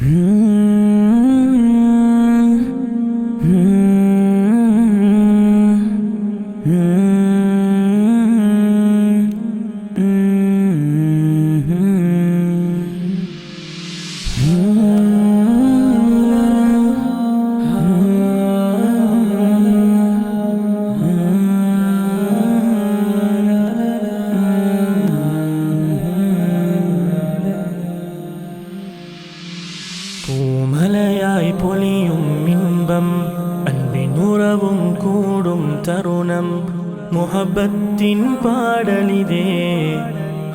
பூமலையாய் பொலியும் இன்பம் அன்பின் உறவும் கூடும் தருணம். முஹப்பத்தின் பாடலிதே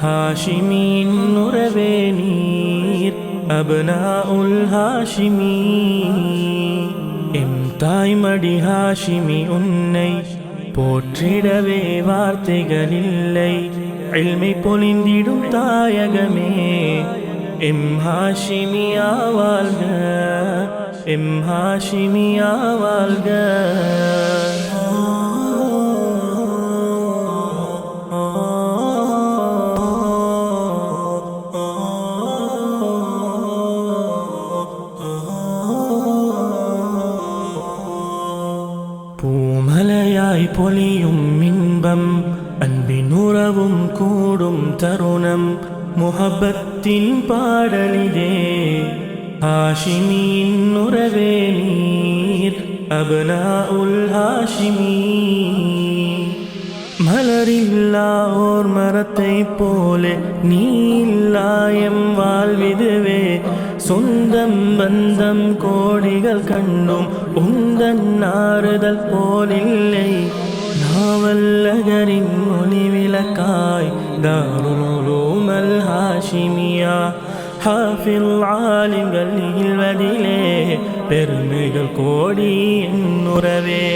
ஹாஷிமின் உறவே நீர். அபனா உல் ஹாஷிமி எம் தாய்மடி ஹாஷிமி உன்னை போற்றிடவே வார்த்தைகளில்லை எல்மை பொலிந்திடும் தாயகமே எம் ஹாஷிமியா வாழ்க எம் ஹாஷிமியா வாழ்க பூமலையாய் பொலியும் இன்பம் அன்பின் உறவும் கூடும் தருணம் முஹப்பத்தின் பாடலிதே ஹாஷிமியின் உறவே நீர் அபனா உல் ஹாஷிமி மலரில்லா ஓர் மரத்தை போல நீல்லாயம் வாழ்விதுவே. சொந்தம் பந்தம் கோடிகள் கண்டும் உந்தன் ஆறுதல் போலில்லை. நாவல்லகரின் ஒளி விளக்காய் தாருலோமல் ஹாஷிமியா ஹாஃபில் ஆலிம்கள் நிகழ்வதிலே பெருமைகள் கோடி என்னுறவே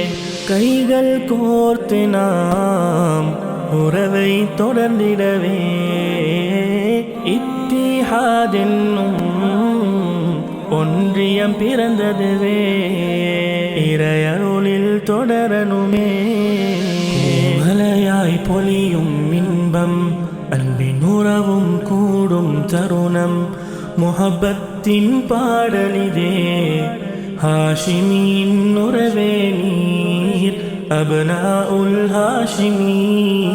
கைகள் கோர்த்து நாம் உறவை தொடர்ந்திடவே. இத்திஹாதென்னும் ஒன்றியம் பிறந்ததுவே. இறையருளில் தொடரணுமே. மலையாய் பொலியும் இன்பம் உறவும் கூடும் தருணம். முகப்பத்தின் பாடலிதே. ஹாஷிமியின் உறவே நீர். அபனா உல் ஹாஷிமி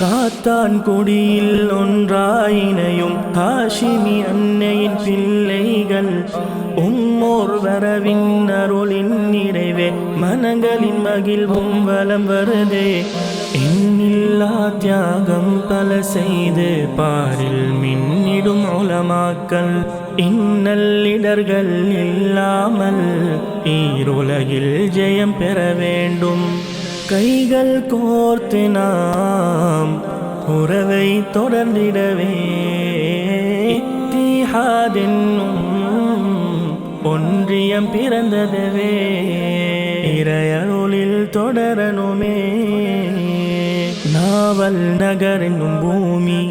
காத்தான் கொடியில் ஒன்றாயினையும் ஹாஷிமி அன்னையின் பிள்ளைகள். உம்மோர் வரவின் மனங்களின் மகிழ்வும் வலம் வருதே. எண்ணில்லா தியாகம் பல செய்து பாரில் மின்னிடும் உலமாக்கல். இன்னல்லிடர்கள் இல்லாமல் ஈருலகில் ஜெயம் பெற வேண்டும். கைகள் கோர்த்து நாம் உறவை தொடர்ந்திடவே. இத்திஹாதென்னும் ஒன்றியம் பிறந்ததுவே. இறையருளில் தொடரணுமே. நாவல் நகர் என்னும் பூமி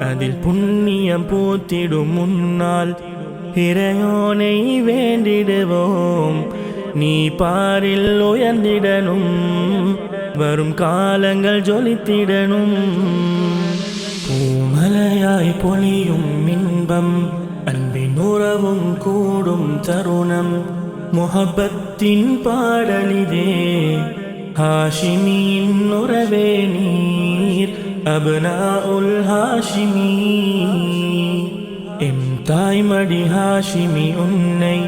அதில் புண்ணியம் பூத்திடும் முன்னால் இறையோனை வேண்டிடுவோம். நீ பாரில் உயர்ந்திடனும் வரும் காலங்கள் ஜொலித்திடனும் பூமலையாய் பொழியும் இன்பம் அன்பின் உறவும் கூடும் தருணம். മുഹബത്തിൻ பாடலிதே. ஹாஷிமியின் உறவே நீர். அபனா உல் ஹாஷிமி. எம் தாய்மடி ஹாஷிமி உன்னை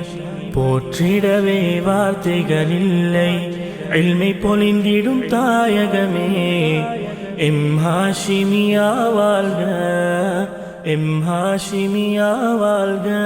போற்றிடவே வார்த்தைகளில்லை. எல்மை பொழிந்திடும் தாயகமே. எம் ஹாஷிமியா வாழ்க. எம் ஹாஷிமியா வாழ்க.